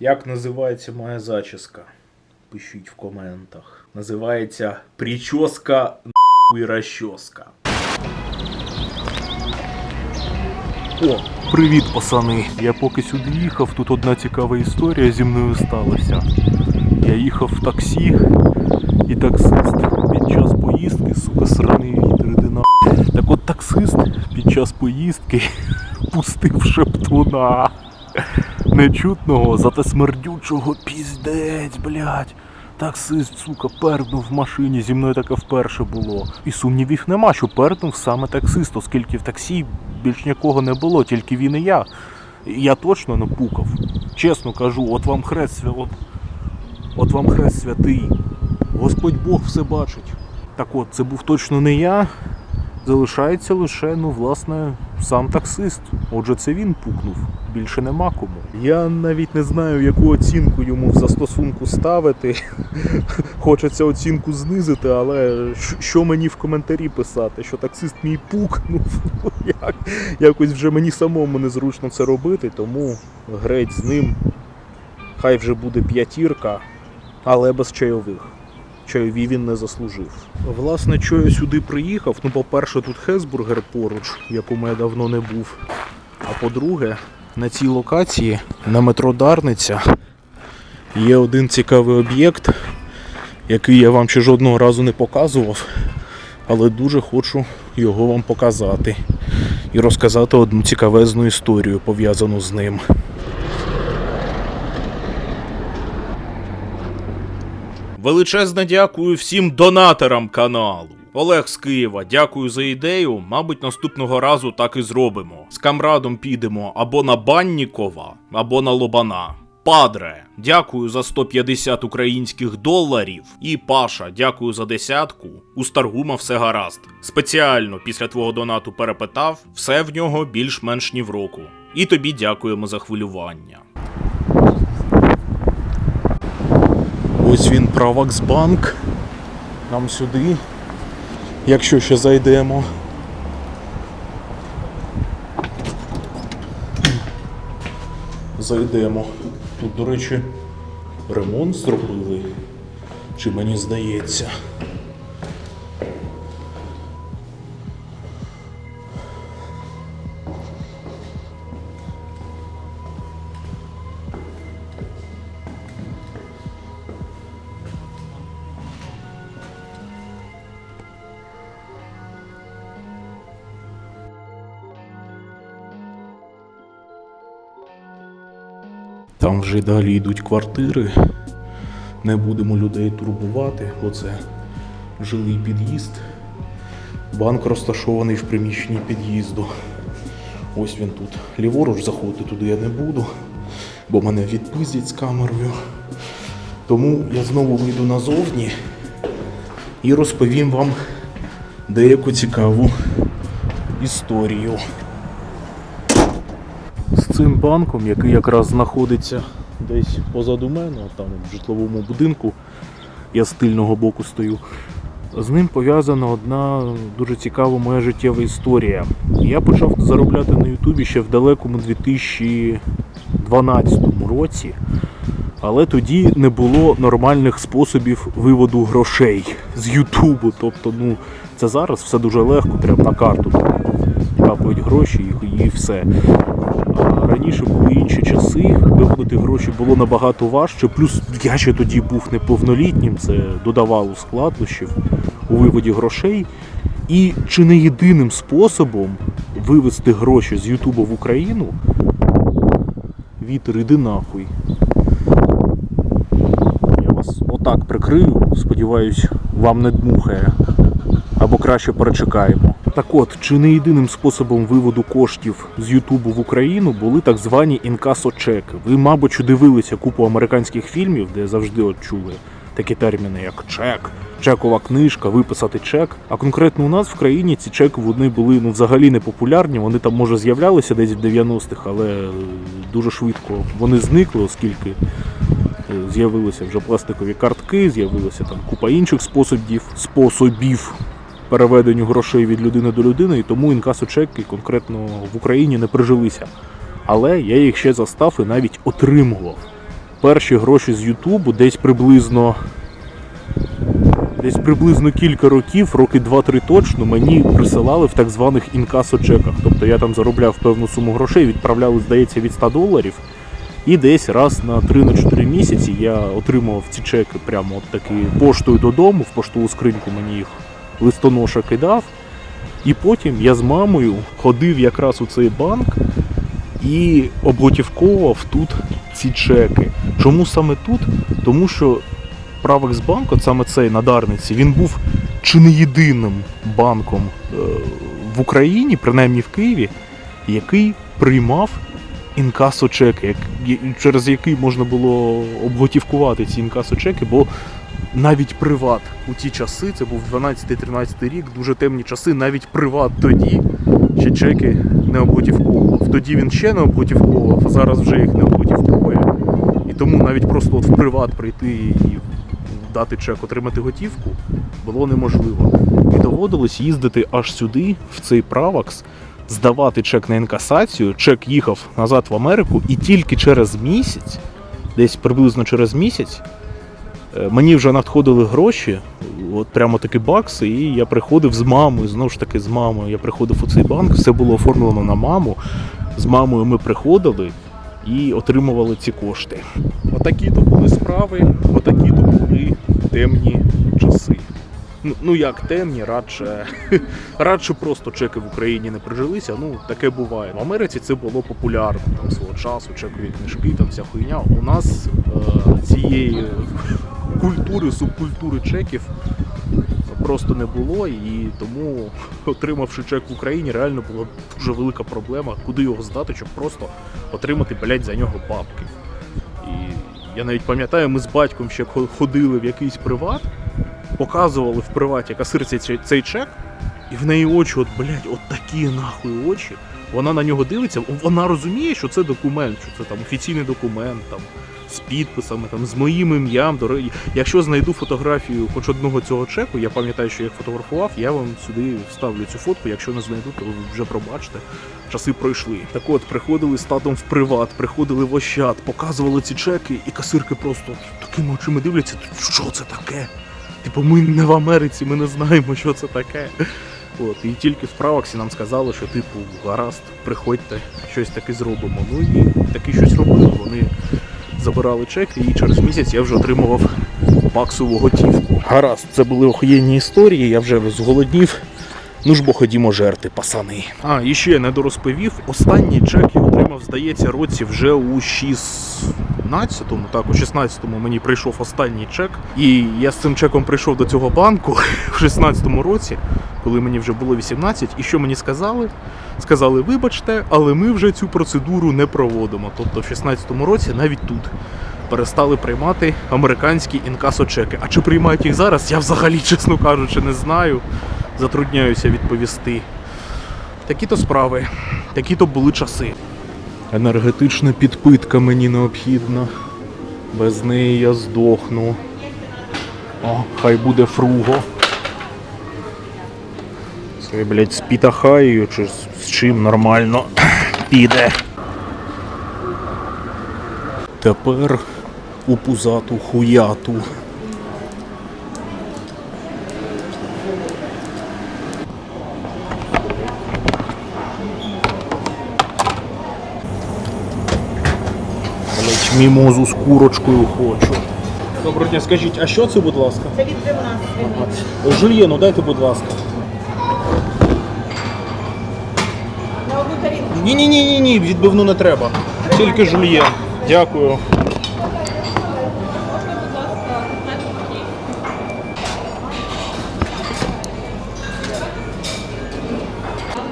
Як називається моя зачіска? Пишіть в коментах. Називається прическа нахуй розчоска. О, привіт, пацани. Я поки сюди їхав, тут одна цікава історія зі мною сталася. Я їхав в таксі, і таксист під час поїздки, сука, сраний вітер на. Так от таксист під час поїздки пустив шептуна. Нечутного, зате смердючого піздець, блядь. Таксист, сука, перднув в машині, зі мною таке вперше було. І сумнівів нема, що перднув саме таксист, оскільки в таксі більш нікого не було, тільки він і я. Я точно не пукав. Чесно кажу, от вам хрест свя... от, от вам хрест святий. Господь Бог все бачить. Так от, це був точно не я. Залишається лише, ну, власне, сам таксист. Отже, це він пукнув. Більше нема кому. Я навіть не знаю, яку оцінку йому в застосунку ставити. Хочеться оцінку знизити, але що мені в коментарі писати? Що таксист мій пукнув? Як? Якось вже мені самому незручно це робити, тому греть з ним. Хай вже буде п'ятірка, але без чайових. Чайові він не заслужив. Власне, що я сюди приїхав? Ну, по-перше, тут Хесбургер поруч, в якому я давно не був. А по-друге, на цій локації на метро Дарниця є один цікавий об'єкт, який я вам ще жодного разу не показував, але дуже хочу його вам показати і розказати одну цікавезну історію, пов'язану з ним. Величезне дякую всім донаторам каналу. Олег з Києва, дякую за ідею. Мабуть, наступного разу так і зробимо. З камрадом підемо або на Баннікова, або на Лобана. Падре, дякую за 150 українських доларів. І Паша, дякую за десятку. У Старгума все гаразд. Спеціально після твого донату перепитав, все в нього більш-менш ні в року. І тобі дякуємо за хвилювання. Ось він Праваксбанк. Нам сюди. Якщо ще зайдемо. Зайдемо. Тут, до речі, ремонт зробили. Чи мені здається? Там вже далі йдуть квартири. Не будемо людей турбувати, бо це жилий під'їзд. Банк розташований в приміщенні під'їзду. Ось він тут. Ліворуч заходити туди я не буду, бо мене відпиздять з камерою. Тому я знову вийду назовні і розповім вам деяку цікаву історію з цим банком, який якраз знаходиться десь позаду мене, там в житловому будинку. Я з тильного боку стою. З ним пов'язана одна дуже цікава моя життєва історія. Я почав заробляти на Ютубі ще в далекому 2012 році, але тоді не було нормальних способів виводу грошей з Ютубу. Тобто, ну, це зараз все дуже легко, прямо на карту капають гроші і, все. Раніше були інші часи, виводити гроші було набагато важче. Плюс я ще тоді був неповнолітнім, це додавало складнощів у виводі грошей. І чи не єдиним способом вивести гроші з Ютуба в Україну вітер іди нахуй. Я вас отак прикрию, сподіваюсь, вам не дмухає. Або краще перечекаємо. Так от, чи не єдиним способом виводу коштів з Ютубу в Україну були так звані інкасо-чеки. Ви, мабуть, дивилися купу американських фільмів, де завжди от чули такі терміни, як чек, чекова книжка, виписати чек. А конкретно у нас в країні ці чеки вони були ну взагалі не популярні. Вони там може з'являлися десь в 90-х, але дуже швидко вони зникли, оскільки е, з'явилися вже пластикові картки, з'явилася там купа інших способів способів переведенню грошей від людини до людини, і тому інкасо-чеки конкретно в Україні не прижилися. Але я їх ще застав і навіть отримував. перші гроші з Ютубу десь приблизно. Десь приблизно кілька років, роки 2-3 точно, мені присилали в так званих інкасо-чеках. Тобто я там заробляв певну суму грошей, відправляли, здається, від 100 доларів. І десь раз на 3-4 місяці я отримував ці чеки прямо от таки поштою додому, в поштову скриньку мені їх листоноша кидав. І потім я з мамою ходив якраз у цей банк і обготівковував тут ці чеки. Чому саме тут? Тому що Правексбанк, от саме цей на Дарниці, він був чи не єдиним банком е, в Україні, принаймні в Києві, який приймав інкасо-чеки, через який можна було обготівкувати ці інкасо-чеки, бо навіть приват у ті часи, це був 12-13 рік, дуже темні часи, навіть приват тоді ще чеки не обготівковував. Тоді він ще не обготівковував, а зараз вже їх не обготівковує. І тому навіть просто от в приват прийти і дати чек, отримати готівку було неможливо. І доводилось їздити аж сюди, в цей правакс, здавати чек на інкасацію. Чек їхав назад в Америку, і тільки через місяць, десь приблизно через місяць, мені вже надходили гроші, от прямо такі бакси, і я приходив з мамою, знову ж таки з мамою. Я приходив у цей банк, все було оформлено на маму. З мамою ми приходили і отримували ці кошти. Отакі то були справи, отакі то були темні часи. Ну, ну як темні, радше, радше просто чеки в Україні не прижилися. Ну таке буває. В Америці це було популярно там свого часу, чекові книжки, там вся хуйня. У нас е, цієї культури, субкультури чеків просто не було, і тому, отримавши чек в Україні, реально була дуже велика проблема, куди його здати, щоб просто отримати, блядь, за нього бабки. І я навіть пам'ятаю, ми з батьком ще хо- ходили в якийсь приват, показували в приваті касирці цей чек, і в неї очі, от, блядь, от такі нахуй очі. Вона на нього дивиться, вона розуміє, що це документ, що це там офіційний документ, там, з підписами, там, з моїм ім'ям. Якщо знайду фотографію хоч одного цього чеку, я пам'ятаю, що я фотографував, я вам сюди вставлю цю фотку. Якщо не знайду, то ви вже пробачте. Часи пройшли. Так от, приходили з татом в приват, приходили в Ощад, показували ці чеки, і касирки просто такими очима дивляться, що це таке? Типу, ми не в Америці, ми не знаємо, що це таке. От, і тільки в праваксі нам сказали, що типу, гаразд, приходьте, щось таке зробимо. Ну і таки щось робили. Вони забирали чеки, і через місяць я вже отримував баксову готівку. Гаразд, це були охуєнні історії, я вже зголоднів. Ну ж бо ходімо жерти, пасани. А, і ще не дорозповів. Останній чек я отримав, здається, році вже у 16-му, так, у 16-му мені прийшов останній чек. І я з цим чеком прийшов до цього банку в 16-му році, коли мені вже було 18. І що мені сказали? Сказали, вибачте, але ми вже цю процедуру не проводимо. Тобто в 16-му році навіть тут перестали приймати американські інкасо-чеки. А чи приймають їх зараз, я взагалі, чесно кажучи, не знаю. Затрудняюся відповісти. Такі то справи, такі то були часи. Енергетична підпитка мені необхідна. Без неї я здохну. О, хай буде фруго. Це, блядь, з пітахаєю чи з- з чим нормально піде. Тепер у пузату хуяту. Блять, мімозу з курочкою хочу. Доброго дня, скажіть, а що це, будь ласка? Це відбивна свинина. Жульєну дайте, будь ласка. На одну тарілку. Ні, ні, ні, ні, відбивну не треба. Тільки жульєн. Дякую.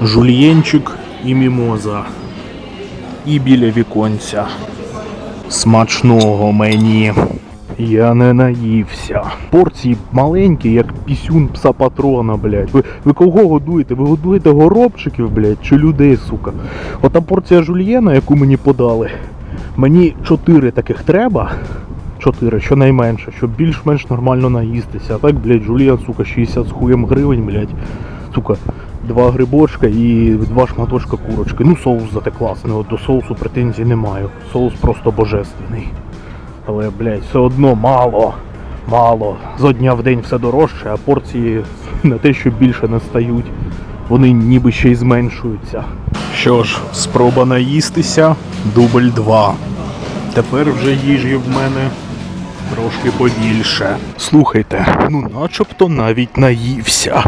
Жульєнчик і мімоза. І біля віконця. Смачного мені. Я не наївся. Порції маленькі, як пісюн пса патрона, блядь. Ви, ви кого годуєте? Ви годуєте горобчиків, блядь, чи людей, сука? Ота порція жульєна, яку мені подали, мені чотири таких треба. Чотири, щонайменше, щоб більш-менш нормально наїстися. А так, блядь, жульєн, сука, 60 з хуєм гривень, блядь. Сука, два грибочка і два шматочка курочки. Ну, соус зате класний. От до соусу претензій не маю. Соус просто божественний. Але, блядь, все одно мало. Мало. Зо дня в день все дорожче, а порції не те, що більше не стають. Вони ніби ще й зменшуються. Що ж, спроба наїстися, дубль 2. Тепер вже їжі в мене трошки побільше. Слухайте, ну начебто навіть наївся.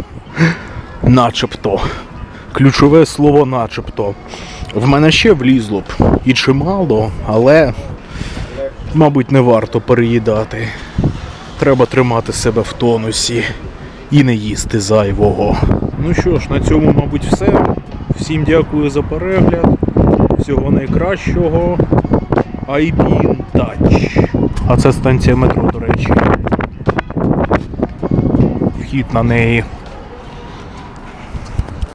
Начебто. Ключове слово начебто. В мене ще влізло б і чимало, але, мабуть, не варто переїдати. Треба тримати себе в тонусі і не їсти зайвого. Ну що ж, на цьому, мабуть, все. Всім дякую за перегляд. Всього найкращого. I've touch. А це станція метро, до речі. Вхід на неї